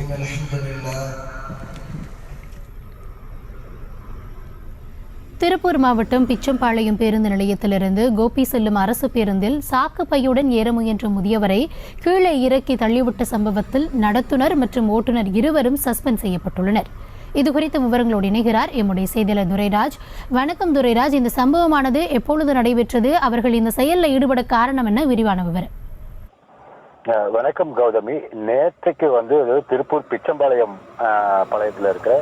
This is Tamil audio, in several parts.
إن الحمد لله திருப்பூர் மாவட்டம் பிச்சம்பாளையம் பேருந்து நிலையத்திலிருந்து கோபி செல்லும் அரசு பேருந்தில் சாக்கு பையுடன் ஏற முயன்ற முதியவரை கீழே இறக்கி தள்ளிவிட்ட சம்பவத்தில் நடத்துனர் மற்றும் ஓட்டுநர் இருவரும் சஸ்பெண்ட் செய்யப்பட்டுள்ளனர் இது குறித்த விவரங்களோடு இணைகிறார் எம்முடைய செய்தியாளர் துரைராஜ் வணக்கம் துரைராஜ் இந்த சம்பவமானது எப்பொழுது நடைபெற்றது அவர்கள் இந்த செயலில் ஈடுபட காரணம் என்ன விரிவான விவரம் அஹ் வணக்கம் கௌதமி. நேற்றைக்கு வந்து திருப்பூர் பிச்சம்பாளையம் பாளையத்தில் இருக்கிற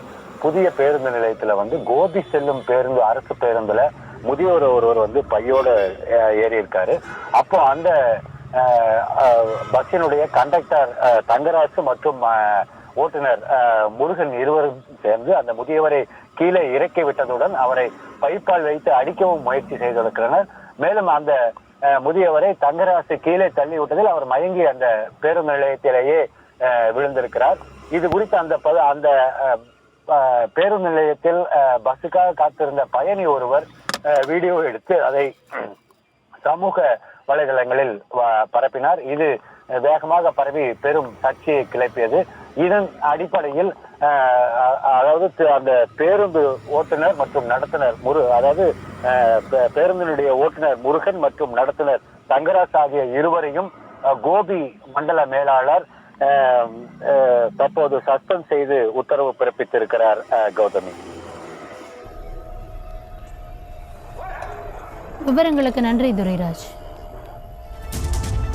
புதிய பேருந்து நிலையத்துல வந்து கோபி செல்லும் பேருந்து அரசு பேருந்துல முதியோர் ஒருவர் வந்து பையோட ஏறி இருக்காரு அப்போ அந்த பஸ்ஸினுடைய கண்டக்டர் தங்கராசு மற்றும் ஓட்டுநர் முருகன் இருவரும் சேர்ந்து அந்த முதியவரை கீழே இறக்கி விட்டதுடன் அவரை பைப்பால் வைத்து அடிக்கவும் முயற்சி செய்திருக்கிறனர். மேலும் அந்த முதியவரை தங்கராசு கீழே தள்ளி விட்டதில் அவர் மயங்கி அந்த பேருந்து நிலையத்திலேயே அஹ், விழுந்திருக்கிறார். இது குறித்து அந்த ப- அந்த அஹ், பேருந்து நிலையத்தில் அஹ், பஸ்ஸுக்காக காத்திருந்த பயணி ஒருவர் அஹ், வீடியோ எடுத்து அதை சமூக வலைதளங்களில் வ- பரப்பினார். இது வேகமாக பரவி பெரும் சர்ச்சையை கிளப்பியது. இதன் அடிப்படையில் அதாவது அந்த பேருந்து ஓட்டுநர் மற்றும் நடத்துனர் முரு அதாவது பேருந்தினுடைய ஓட்டுநர் முருகன் மற்றும் நடத்துனர் தங்கராஜ் ஆகிய இருவரையும் கோபி மண்டல மேலாளர் அஹ், அஹ், தற்போது சஸ்பெண்ட் செய்து உத்தரவு பிறப்பித்திருக்கிறார் அஹ், கௌதமி. விவரங்களுக்கு நன்றி துரைராஜ்.